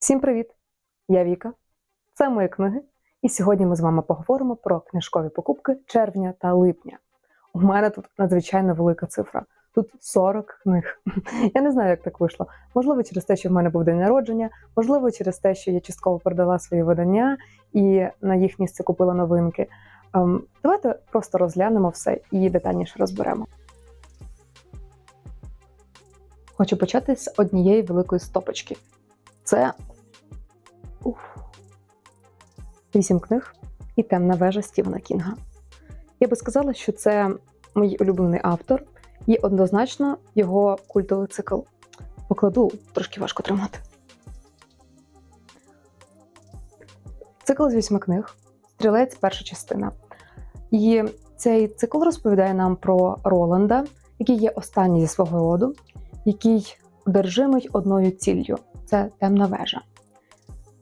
Всім привіт! Я Віка. Це мої книги. І сьогодні ми з вами поговоримо про книжкові покупки червня та липня. У мене тут надзвичайно велика цифра. Тут 40 книг. Я не знаю, як так вийшло. Можливо, через те, що в мене був день народження, можливо, через те, що я частково продала свої видання і на їх місце купила новинки. Ем, давайте просто розглянемо все і детальніше розберемо. Хочу почати з однієї великої стопочки. Це вісім книг і темна вежа Стівена Кінга. Я би сказала, що це мій улюблений автор і однозначно його культовий цикл. Покладу трошки важко тримати. Цикл з вісьми книг, стрілець, перша частина. І цей цикл розповідає нам про Роланда, який є останній зі свого роду, який одержимий одною ціллю це темна вежа.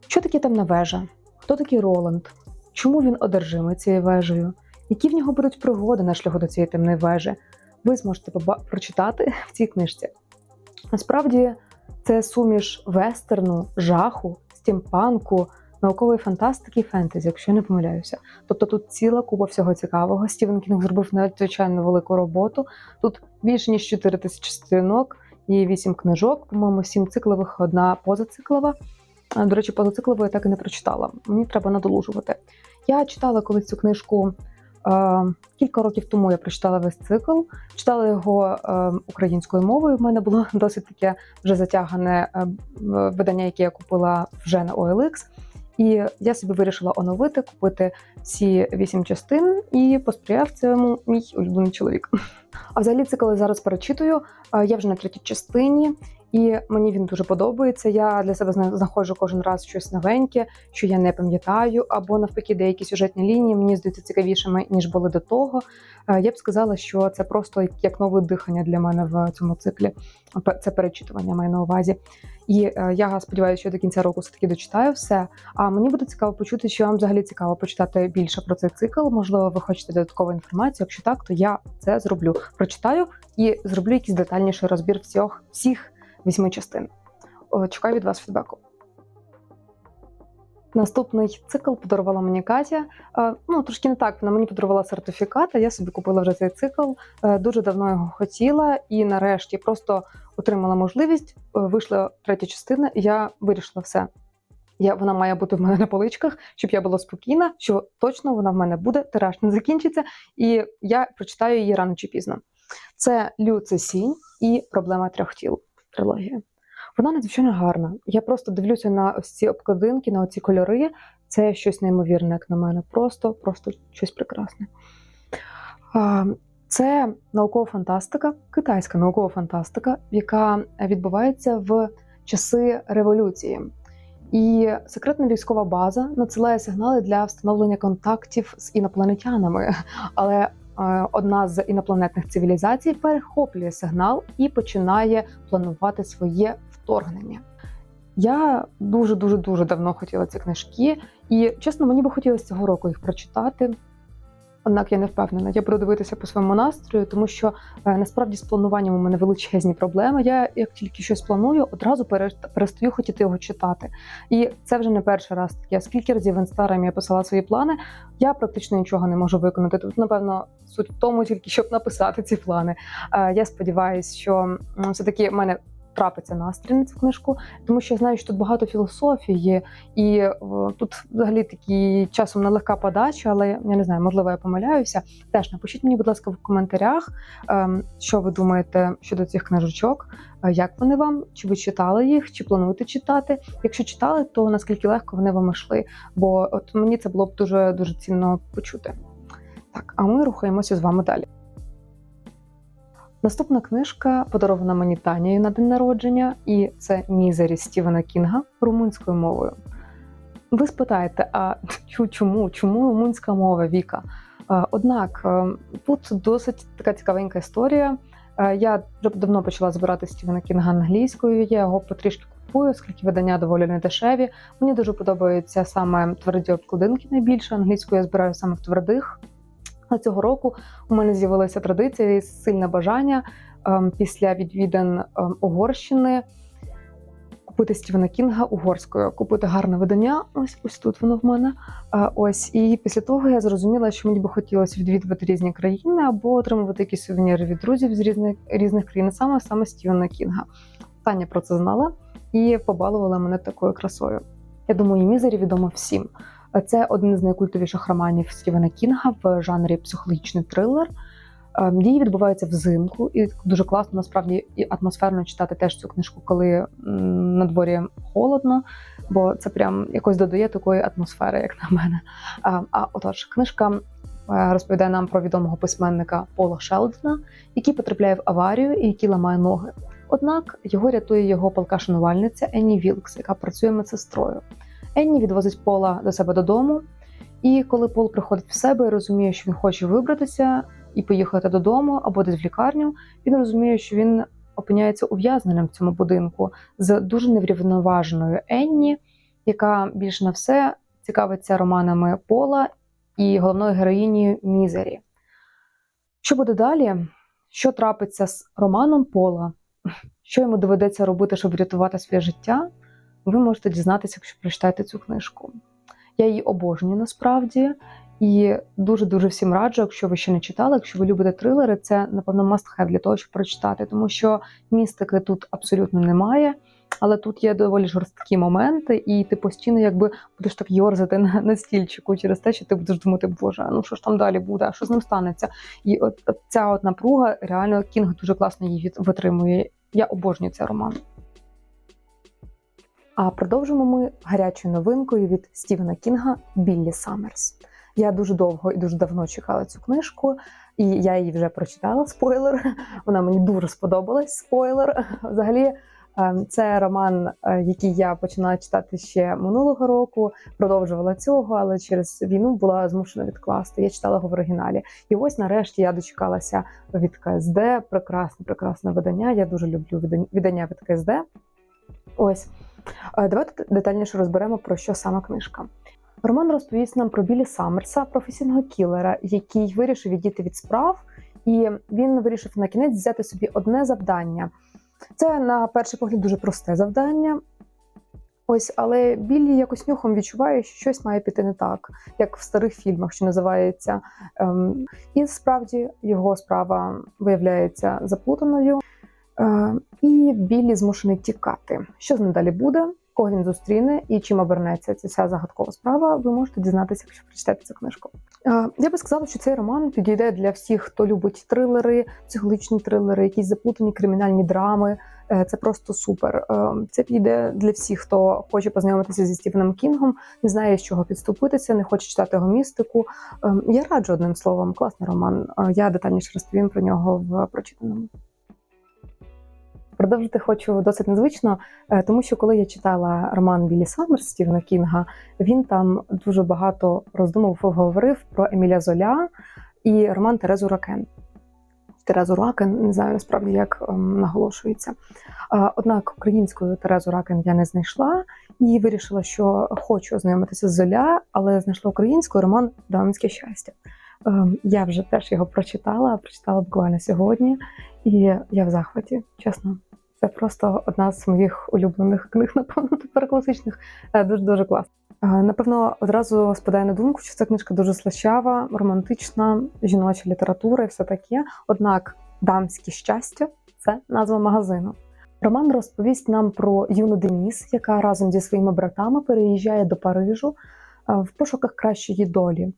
Що таке темна вежа? Хто такий Роланд? Чому він одержимий цією вежею? Які в нього будуть пригоди на шляху до цієї темної вежі? Ви зможете прочитати в цій книжці. Насправді, це суміш вестерну, жаху, стімпанку, наукової фантастики і фентезі, якщо я не помиляюся. Тобто тут ціла купа всього цікавого. Стівен Кінг зробив надзвичайно велику роботу. Тут більше ніж 4 тисячі сторінок і 8 книжок, по-моєму, 7 циклових, одна позациклова. До речі, позацикливу я так і не прочитала. Мені треба надолужувати. Я читала колись цю книжку кілька років тому. Я прочитала весь цикл, читала його українською мовою. В мене було досить таке вже затягане видання, яке я купила вже на OLX. І я собі вирішила оновити, купити всі вісім частин, і посприяв цьому мій улюблений чоловік. А взагалі цикл я зараз перечитую. Я вже на третій частині, і мені він дуже подобається. Я для себе зна- знаходжу кожен раз щось новеньке, що я не пам'ятаю, або навпаки, деякі сюжетні лінії мені здаються цікавішими ніж були до того. Е, Я б сказала, що це просто як нове дихання для мене в цьому циклі. Це перечитування маю на увазі. І е, я сподіваюся, що до кінця року все таки дочитаю все. А мені буде цікаво почути, що вам взагалі цікаво почитати більше про цей цикл. Можливо, ви хочете додаткову інформацію. Якщо так, то я це зроблю. Прочитаю і зроблю якийсь детальніший розбір всіх, всіх вісьми частин. Чекаю від вас фідбеку. Наступний цикл подарувала мені Катя. Е, Ну, трошки не так. Вона мені подарувала сертифікат, а я собі купила вже цей цикл. Е, Дуже давно його хотіла, і нарешті просто отримала можливість. Е, Вийшла третя частина, і я вирішила все. Я, вона має бути в мене на поличках, щоб я була спокійна, що точно вона в мене буде, тираж не закінчиться, і я прочитаю її рано чи пізно. Це Лю Цесінь і проблема трьох тіл трилогія. Вона надзвичайно гарна. Я просто дивлюся на ось ці обкладинки, на оці кольори. Це щось неймовірне, як на мене. Просто, просто щось прекрасне. Це наукова фантастика, китайська наукова фантастика, яка відбувається в часи революції. І секретна військова база надсилає сигнали для встановлення контактів з інопланетянами. Але одна з інопланетних цивілізацій перехоплює сигнал і починає планувати своє вторгнення. Я дуже дуже дуже давно хотіла ці книжки, і чесно, мені би хотілося цього року їх прочитати. Однак я не впевнена, я буду дивитися по своєму настрою, тому що е, насправді з плануванням у мене величезні проблеми. Я як тільки щось планую, одразу перестаю хотіти його читати. І це вже не перший раз таке. Скільки разів в інстаграмі я писала свої плани, я практично нічого не можу виконати. Тут, напевно, суть в тому, тільки щоб написати ці плани. Е, Я сподіваюся, що все-таки в мене трапиться настрій на цю книжку, тому що я знаю, що тут багато філософії, і е, тут взагалі такі часом нелегка подача, але я не знаю, можливо, я помиляюся. Теж напишіть мені, будь ласка, в коментарях, ем, що ви думаєте щодо цих книжечок, е, як вони вам, чи ви читали їх, чи плануєте читати. Якщо читали, то наскільки легко вони вам йшли. Бо от мені це було б дуже дуже цінно почути. Так, а ми рухаємося з вами далі. Наступна книжка подарована мені Танією на день народження, і це Мізері Стівена Кінга румунською мовою. Ви спитаєте, а чому? Чому румунська мова Віка? Е, Однак е, тут досить така цікавенька історія. Е, Я давно почала збирати Стівена Кінга англійською. Я його потрішки купую, оскільки видання доволі недешеві. Мені дуже подобаються саме тверді обкладинки найбільше. Англійською я збираю саме в твердих. А цього року у мене з'явилася традиція і сильне бажання ем, після відвідин ем, Угорщини купити Стівена Кінга угорською, купити гарне видання. Ось ось тут воно в мене. А, ось і після того я зрозуміла, що мені би хотілося відвідувати різні країни або отримувати якісь сувеніри від друзів з різних різних країн, саме саме Стівена Кінга. Таня про це знала і побалувала мене такою красою. Я думаю, мізері відомо всім. Це один з найкультовіших романів Стівена Кінга в жанрі психологічний трилер. Ем, Дії відбуваються взимку, і дуже класно насправді і атмосферно читати теж цю книжку, коли на дворі холодно, бо це прям якось додає такої атмосфери, як на мене. А, а отож, книжка е, розповідає нам про відомого письменника Пола Шелдона, який потрапляє в аварію і який ламає ноги. Однак його рятує його палка шанувальниця Енні Вілкс, яка працює медсестрою. Енні відвозить Пола до себе додому, і коли Пол приходить в себе і розуміє, що він хоче вибратися і поїхати додому або десь в лікарню, він розуміє, що він опиняється ув'язненим в цьому будинку з дуже неврівноваженою Енні, яка більш на все цікавиться романами Пола і головною героїні Мізері. Що буде далі? Що трапиться з романом Пола? Що йому доведеться робити, щоб врятувати своє життя? Ви можете дізнатися, якщо прочитаєте цю книжку. Я її обожнюю насправді. І дуже-дуже всім раджу, якщо ви ще не читали, якщо ви любите трилери, це, напевно, must have для того, щоб прочитати, тому що містики тут абсолютно немає, але тут є доволі жорсткі моменти, і ти постійно якби будеш так йорзати на, на стільчику через те, що ти будеш думати, боже, ну що ж там далі буде, а що з ним станеться? І от, от ця от напруга, реально Кінг дуже класно її витримує. Я обожнюю цей роман. А продовжимо ми гарячою новинкою від Стівена Кінга Біллі Саммерс. Я дуже довго і дуже давно чекала цю книжку, і я її вже прочитала. Спойлер. Вона мені дуже сподобалась. Спойлер. Взагалі, ем, це роман, е, який я починала читати ще минулого року, продовжувала цього, але через війну була змушена відкласти. Я читала його в оригіналі. І ось нарешті я дочекалася від КСД. Прекрасне, прекрасне видання. Я дуже люблю видання від КСД. Ось. Е, Давайте детальніше розберемо, про що саме книжка. Роман розповість нам про Білі Саммерса, професійного кілера, який вирішив відійти від справ, і він вирішив на кінець взяти собі одне завдання. Це на перший погляд дуже просте завдання. Ось, але Біллі якось нюхом відчуває, що щось має піти не так, як в старих фільмах, що називається. Ем, і справді його справа виявляється заплутаною. Е, і Біллі змушений тікати. Що з ним далі буде? Кого він зустріне і чим обернеться ця вся загадкова справа, ви можете дізнатися, якщо прочитаєте цю книжку. Е, Я би сказала, що цей роман підійде для всіх, хто любить трилери, психологічні трилери, якісь заплутані кримінальні драми. Е, Це просто супер. Це підійде для всіх, хто хоче познайомитися зі Стівеном Кінгом, не знає, з чого підступитися, не хоче читати його містику. Е, Я раджу одним словом, класний роман. Я детальніше розповім про нього в прочитаному. Продовжити хочу досить незвично, е, тому що коли я читала роман Білі Саммерс Стівена Кінга, він там дуже багато роздумав, говорив про Еміля Золя і роман Терезу Ракен. Терезу Ракен, не знаю насправді, як ем, наголошується. Однак українською Терезу Ракен я не знайшла і вирішила, що хочу ознайомитися з Золя, але знайшла українською роман Дамське щастя. Ем, Я вже теж його прочитала, прочитала буквально сьогодні, і я в захваті, чесно. Це просто одна з моїх улюблених книг, напевно, тепер класичних. Е, Дуже дуже класно. Е, Напевно, одразу спадає на думку, що ця книжка дуже слащава, романтична, жіноча література і все таке. Однак дамське щастя це назва магазину. Роман розповість нам про юну Деніс, яка разом зі своїми братами переїжджає до Парижу е, в пошуках кращої долі.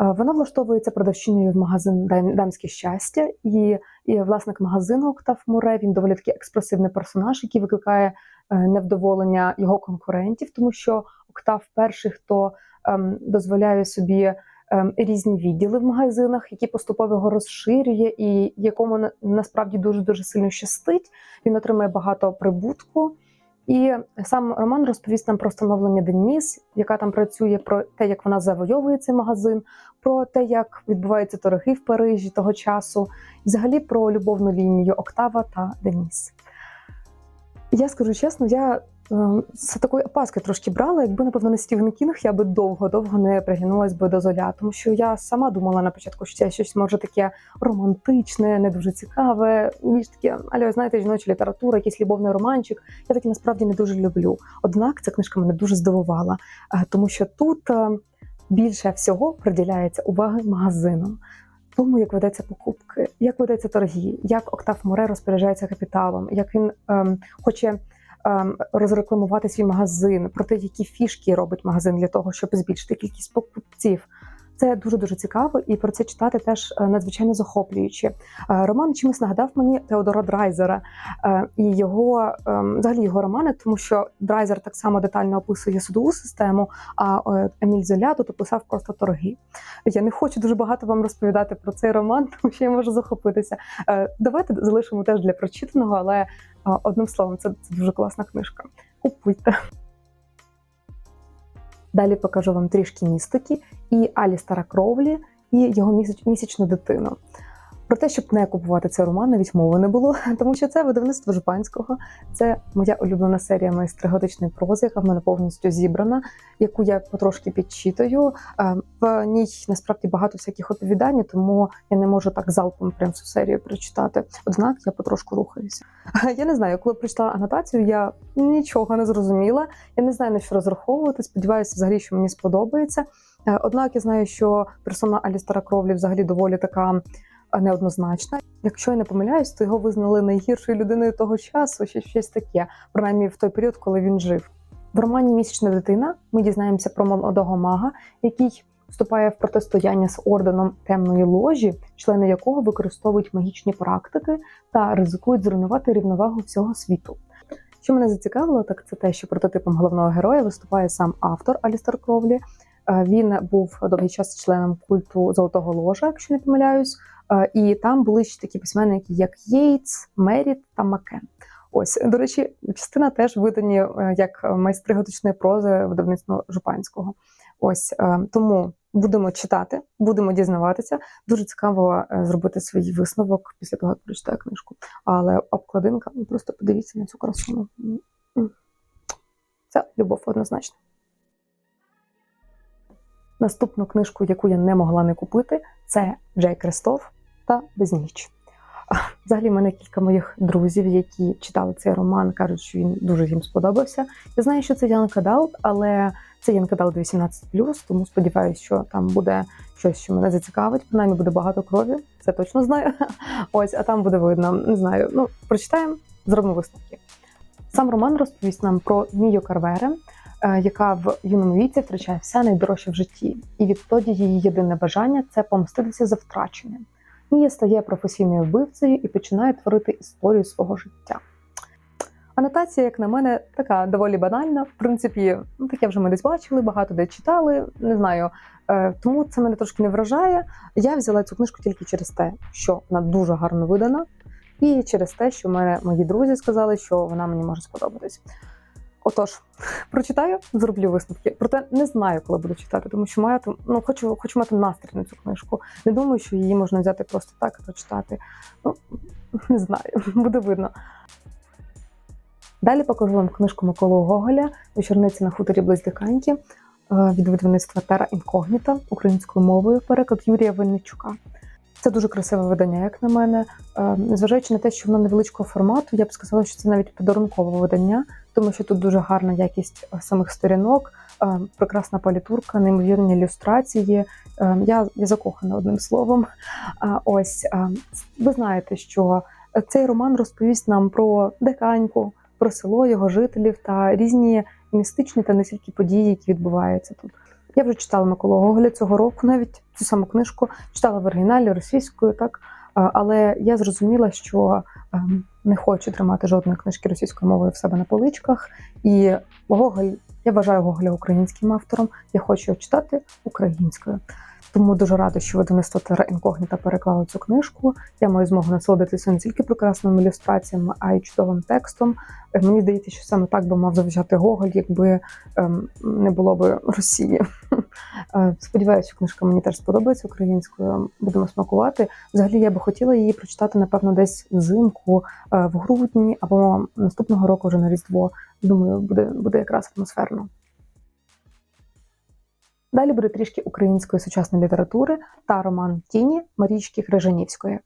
Е, Вона влаштовується продавчиною в магазин «Дам- Дамське щастя, і, і власник магазину Октав Муре він доволі такий експресивний персонаж, який викликає е, невдоволення його конкурентів, тому що Октав перший, хто ем, дозволяє собі ем, різні відділи в магазинах, які поступово його розширює, і якому на- насправді дуже дуже сильно щастить. Він отримує багато прибутку. І сам роман розповість нам про становлення Деніс, яка там працює, про те, як вона завойовує цей магазин, про те, як відбуваються торги в Парижі того часу, і взагалі про любовну лінію Октава та Деніс. Я скажу чесно, я Е, З такої опаски трошки брала. Якби, напевно, не Стівен Кінг, я би довго-довго не пригинулась би до золя, тому що я сама думала на початку, що це щось може таке романтичне, не дуже цікаве. Більш таке, але знаєте, жіноча література, якийсь любовний романчик. Я таки насправді не дуже люблю. Однак ця книжка мене дуже здивувала, е, тому що тут е, більше всього приділяється уваги магазинам. Тому як ведеться покупки, як ведеться торги, як Октав Море розпоряджається капіталом, як він ем, хоче розрекламувати свій магазин, про те, які фішки робить магазин для того, щоб збільшити кількість покупців. Це дуже дуже цікаво, і про це читати теж е, надзвичайно захоплююче. Е, Роман чимось нагадав мені Теодора Драйзера е, і його ем, взагалі його романи, тому що Драйзер так само детально описує судову систему. А Еміль Золя тут описав просто торги. Я не хочу дуже багато вам розповідати про цей роман, тому що я можу захопитися. Давайте залишимо теж для прочитаного, але одним словом, це, дуже класна книжка. Купуйте. Далі покажу вам трішки містики і Алістера Кровлі і його місяч, місячну дитину. Про те, щоб не купувати цей роман, навіть мови не було, тому що це видавництво Жупанського. Це моя улюблена серія майстри готичної прози, яка в мене повністю зібрана, яку я потрошки підчитую. Е, В ній насправді багато всяких оповідань, тому я не можу так залпом прям всю серію прочитати. Однак я потрошку рухаюся. Я не знаю, коли прочитала анотацію, я нічого не зрозуміла. Я не знаю на що розраховувати. Сподіваюся, взагалі, що мені сподобається. Е, Однак я знаю, що персона Алістера Кровлі взагалі доволі така неоднозначна. Якщо я не помиляюсь, то його визнали найгіршою людиною того часу, чи щось таке, принаймні в той період, коли він жив. В романі Місячна дитина ми дізнаємося про молодого мага, який вступає в протистояння з орденом темної ложі, члени якого використовують магічні практики та ризикують зруйнувати рівновагу всього світу. Що мене зацікавило, так це те, що прототипом головного героя виступає сам автор Алістер Кровлі. Е, Він був довгий час членом культу Золотого Ложа, якщо не помиляюсь. Е, І там були ще такі письменники, як Єйтс, Меріт та Макен. Ось, до речі, частина теж видані е, як майстри готичної прози видавництва Жупанського. Ось е, тому будемо читати, будемо дізнаватися. Дуже цікаво зробити свій висновок після того, як прочитаю книжку. Але обкладинка, ну просто подивіться на цю красу. М, м. Це любов однозначно. Наступну книжку, яку я не могла не купити, це Джей Крестов та Безніч. Взагалі, в мене кілька моїх друзів, які читали цей роман, кажуть, що він дуже їм сподобався. Я знаю, що це Янка Далт, але це Янка Далт 18+, тому сподіваюся, що там буде щось, що мене зацікавить. Принаймні буде багато крові, це точно знаю. Ось, а там буде видно. Не знаю. Ну, прочитаємо, зробимо висновки. Сам роман розповість нам про Мію Карвере, яка в юному віці втрачає все найдорожче в житті, і відтоді її єдине бажання це помститися за втрачене. Мія стає професійною вбивцею і починає творити історію свого життя. Анотація, як на мене, така доволі банальна. В принципі, ну таке вже ми десь бачили, багато де читали. Не знаю. Е, тому це мене трошки не вражає. Я взяла цю книжку тільки через те, що вона дуже гарно видана, і через те, що мене мої друзі сказали, що вона мені може сподобатись. Отож, прочитаю, зроблю висновки. Проте не знаю, коли буду читати, тому що маю ну, хочу, хочу мати настрій на цю книжку. Не думаю, що її можна взяти просто так і прочитати. Ну, не знаю, буде видно. Далі покажу вам книжку Миколи Гоголя Вечорниці на хуторі Близдиканьки е, від видавництва Тера Інкогніта українською мовою, переклад Юрія Винничука. Це дуже красиве видання, як на мене. Е, Незважаючи на те, що воно невеличкого формату, я б сказала, що це навіть подарункове видання, тому що тут дуже гарна якість е, самих сторінок, е, прекрасна палітурка, неймовірні ілюстрації. Е, Я, я закохана одним словом. Ось ви знаєте, що цей роман розповість нам про деканьку, про село, його жителів та різні містичні та не тільки події, які відбуваються тут. Я вже читала Миколу Гоголя цього року, навіть цю саму книжку читала в оригіналі російською, так але я зрозуміла, що ем, не хочу тримати жодної книжки російською мовою в себе на поличках. І Гоголь, я вважаю Гоголя українським автором. Я хочу його читати українською. Тому дуже рада, що видавництво Терра Інкогніта переклало цю книжку. Я маю змогу насолодитися не тільки прекрасними ілюстраціями, а й чудовим текстом. Е, Мені здається, що саме так би мав звучати Гоголь, якби ем, не було би Росії. Е, Сподіваюся, книжка мені теж сподобається українською. Будемо смакувати. Взагалі, я би хотіла її прочитати, напевно, десь взимку, е, в грудні або наступного року вже на Різдво. Думаю, буде, буде якраз атмосферно. Далі буде трішки української сучасної літератури та роман Тіні Марічки Крижанівської.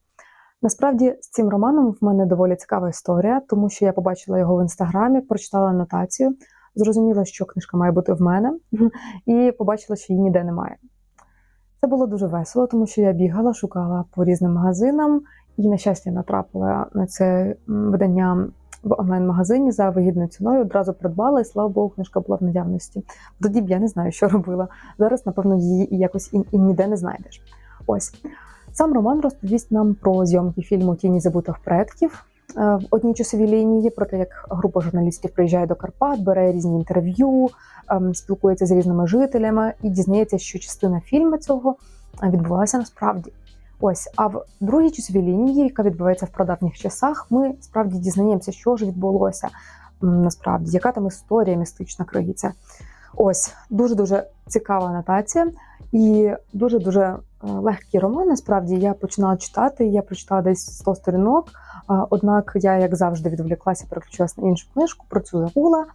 Насправді з цим романом в мене доволі цікава історія, тому що я побачила його в інстаграмі, прочитала анотацію, зрозуміла, що книжка має бути в мене, і побачила, що її ніде немає. Це було дуже весело, тому що я бігала, шукала по різним магазинам і, на щастя, натрапила на це видання в онлайн-магазині за вигідною ціною. Одразу придбала, і слава Богу, книжка була в наявності. Тоді б я не знаю, що робила. Зараз, напевно, її якось і, і ніде не знайдеш. Ось сам роман розповість нам про зйомки фільму Тіні забутих предків е, в одній часовій лінії, про те, як група журналістів приїжджає до Карпат, бере різні інтерв'ю, ем, спілкується з різними жителями і дізнається, що частина фільму цього відбувалася насправді. Ось, а в другій часовій лінії, яка відбувається в прадавніх часах, ми справді дізнаємося, що ж відбулося насправді, яка там історія містична криється. Ось дуже дуже цікава анотація і дуже дуже легкий роман. Насправді я починала читати. Я прочитала десь 100 сторінок. Однак я, як завжди, відволіклася, переключилася на іншу книжку. Про цю забула.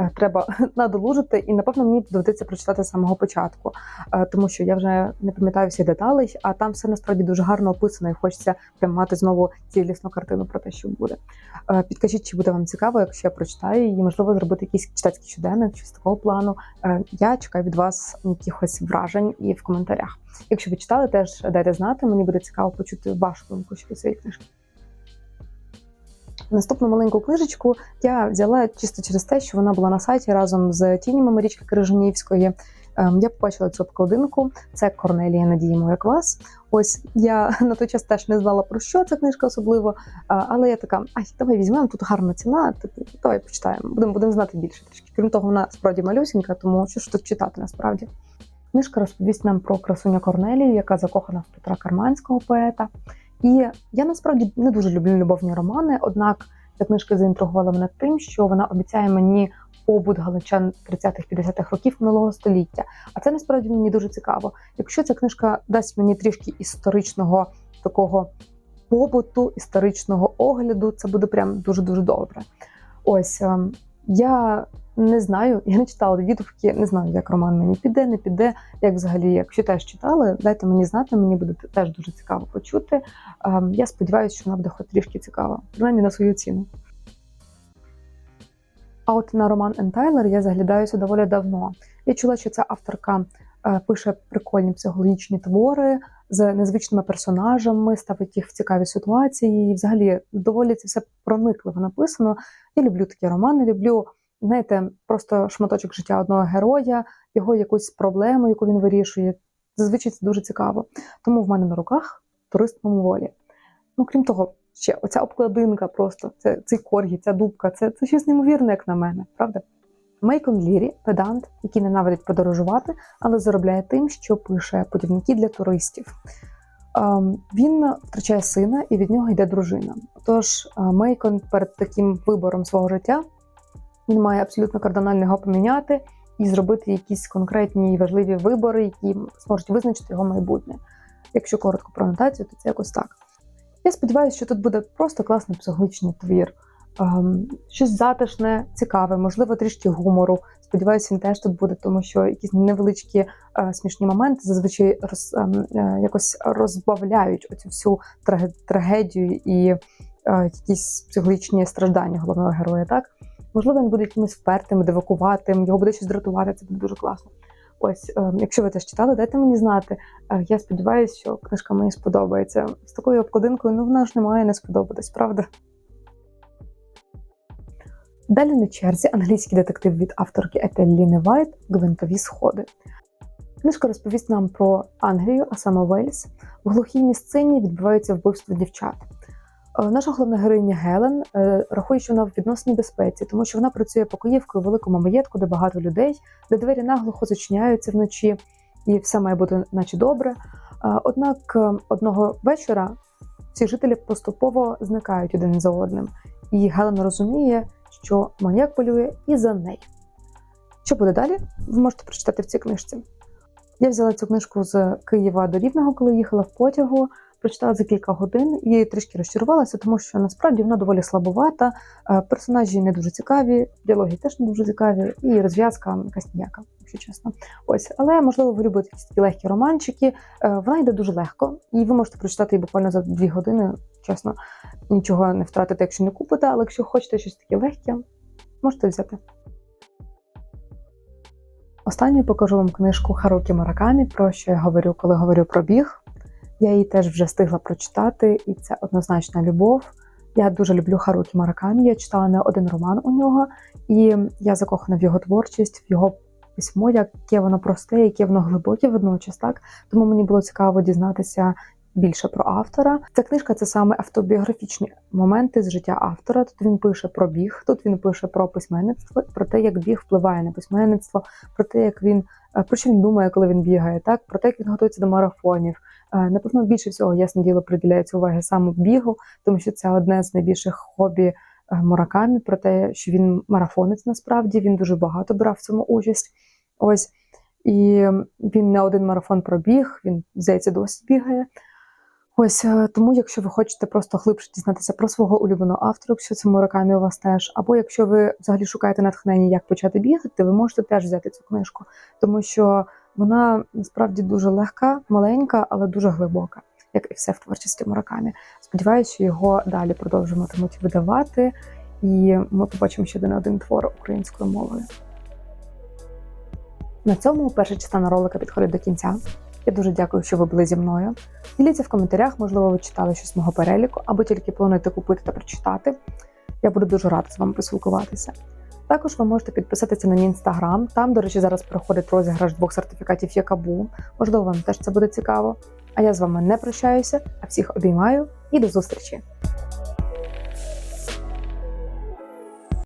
Е, Треба надолужити, і напевно мені доведеться прочитати з самого початку, е, тому що я вже не пам'ятаю всі деталей, а там все насправді дуже гарно описано, і хочеться прям мати знову цілісну картину про те, що буде. Е, Підкажіть, чи буде вам цікаво, якщо я прочитаю її, можливо, зробити якийсь читацький щоденник, щось такого плану. Я чекаю від вас якихось вражень і в коментарях. Якщо ви читали, теж дайте знати. Мені буде цікаво почути вашу думку щодо цієї книжки. Наступну маленьку книжечку я взяла чисто через те, що вона була на сайті разом з тінями Марічки Крижанівської. Ем, Я побачила цю обкладинку. Це Корнелія Надіємо як вас. Ось я на той час теж не знала про що ця книжка особливо. Але я така, ай, давай візьмемо, тут гарна ціна. Типу, давай почитаємо. Будемо будемо знати більше трішки. Крім того, вона справді малюсінька, тому що ж тут читати насправді. Книжка розповість нам про красуню Корнелію, яка закохана в Петра Карманського поета. І я насправді не дуже люблю любовні романи, однак ця книжка заінтригувала мене тим, що вона обіцяє мені побут галичан 30-50-х років минулого століття. А це насправді мені дуже цікаво. Якщо ця книжка дасть мені трішки історичного такого побуту, історичного огляду, це буде прям дуже дуже добре. Ось ем, я не знаю, я не читала відгуки, не знаю, як роман мені піде, не піде. Як взагалі, якщо теж читали, дайте мені знати, мені буде теж дуже цікаво почути. Ем, Я сподіваюся, що вона буде хоч трішки цікава, принаймні на свою ціну. А от на роман Ентайлер я заглядаюся доволі давно. Я чула, що ця авторка пише прикольні психологічні твори з незвичними персонажами, ставить їх в цікаві ситуації. І взагалі доволі це все проникливо написано. Я люблю такі романи, люблю, знаєте, просто шматочок життя одного героя, його якусь проблему, яку він вирішує. Зазвичай це дуже цікаво. Тому в мене на руках турист мимоволі. Ну, крім того, ще оця обкладинка просто, це, цей коргі, ця дубка, це, це щось неймовірне, як на мене, правда? Мейкон Лірі, педант, який ненавидить подорожувати, але заробляє тим, що пише путівники для туристів. Ем, Він втрачає сина і від нього йде дружина. Тож Мейкон перед таким вибором свого життя він має абсолютно кардинально його поміняти і зробити якісь конкретні і важливі вибори, які зможуть визначити його майбутнє. Якщо коротко про анотацію, то це якось так. Я сподіваюся, що тут буде просто класний психологічний твір. Ем, щось затишне, цікаве, можливо, трішки гумору. Сподіваюся, він теж тут буде, тому що якісь невеличкі е, смішні моменти зазвичай роз, ем, е, якось розбавляють оцю всю траге- трагедію і е, якісь психологічні страждання головного героя. Так можливо, він буде якимось впертим, дивакуватим, його буде щось дратувати. Це буде дуже класно. Ось, якщо ви теж читали, дайте мені знати. Я сподіваюся, що книжка мені сподобається. З такою обкладинкою, ну вона ж не має не сподобатись, правда? Далі на черзі англійський детектив від авторки Етелліни Вайт Гвинтові сходи. Книжка розповість нам про Англію, а саме Вельс. В глухій місцині відбувається вбивство дівчат. Е, Наша головна героїня Гелен е, рахує, що вона в відносній безпеці, тому що вона працює покоївкою у великому маєтку, де багато людей, де двері наглухо зачиняються вночі. і все має бути наче добре. Е, Однак одного вечора ці жителі поступово зникають один за одним, і Гелена розуміє, що маньяк полює і за нею. Що буде далі? Ви можете прочитати в цій книжці. Я взяла цю книжку з Києва до Рівного, коли їхала в потягу. Прочитала за кілька годин і трішки розчарувалася, тому що насправді вона доволі слабовата. е, Персонажі не дуже цікаві, діалоги теж не дуже цікаві, і розв'язка якась ніяка, якщо чесно. Ось, але можливо, ви любите якісь такі легкі романчики. Е, Вона йде дуже легко, і ви можете прочитати її буквально за дві години. Чесно, нічого не втратите, якщо не купите, але якщо хочете щось таке легке, можете взяти. Останньою покажу вам книжку Харукі Муракамі, про що я говорю, коли говорю про біг. Я її теж вже встигла прочитати, і це однозначна любов. Я дуже люблю Харукі Муракамі, Я читала не один роман у нього, і я закохана в його творчість, в його письмо, яке воно просте, яке воно глибоке водночас. Так тому мені було цікаво дізнатися більше про автора. Ця книжка це саме автобіографічні моменти з життя автора. Тут він пише про біг, тут він пише про письменництво, про те, як біг впливає на письменництво, про те, як він е, про що він думає, коли він бігає, так про те, як він готується до марафонів. Е, Напевно, більше всього ясне діло приділяється уваги саме бігу, тому що це одне з найбільших хобі е, Муракамі, про те, що він марафонець насправді він дуже багато брав в цьому участь. Ось і він не один марафон пробіг, він здається, досі бігає. Ось е, тому, якщо ви хочете просто глибше дізнатися про свого улюбленого автора, якщо це Муракамі у вас теж, або якщо ви взагалі шукаєте натхнення, як почати бігати, ви можете теж взяти цю книжку, тому що вона насправді дуже легка, маленька, але дуже глибока, як і все в творчості Муракамі. Сподіваюся, що його далі продовжуватимуть видавати, і ми побачимо ще один один твор українською мовою. На цьому перша частина ролика підходить до кінця. Я дуже дякую, що ви були зі мною. Діліться в коментарях, можливо, ви читали щось з мого переліку, або тільки плануєте купити та прочитати. Я буду дуже рада з вами поспілкуватися. Також ви можете підписатися на мій інстаграм. Там, до речі, зараз проходить розіграш двох сертифікатів Якабу. Можливо, вам теж це буде цікаво. А я з вами не прощаюся, а всіх обіймаю і до зустрічі!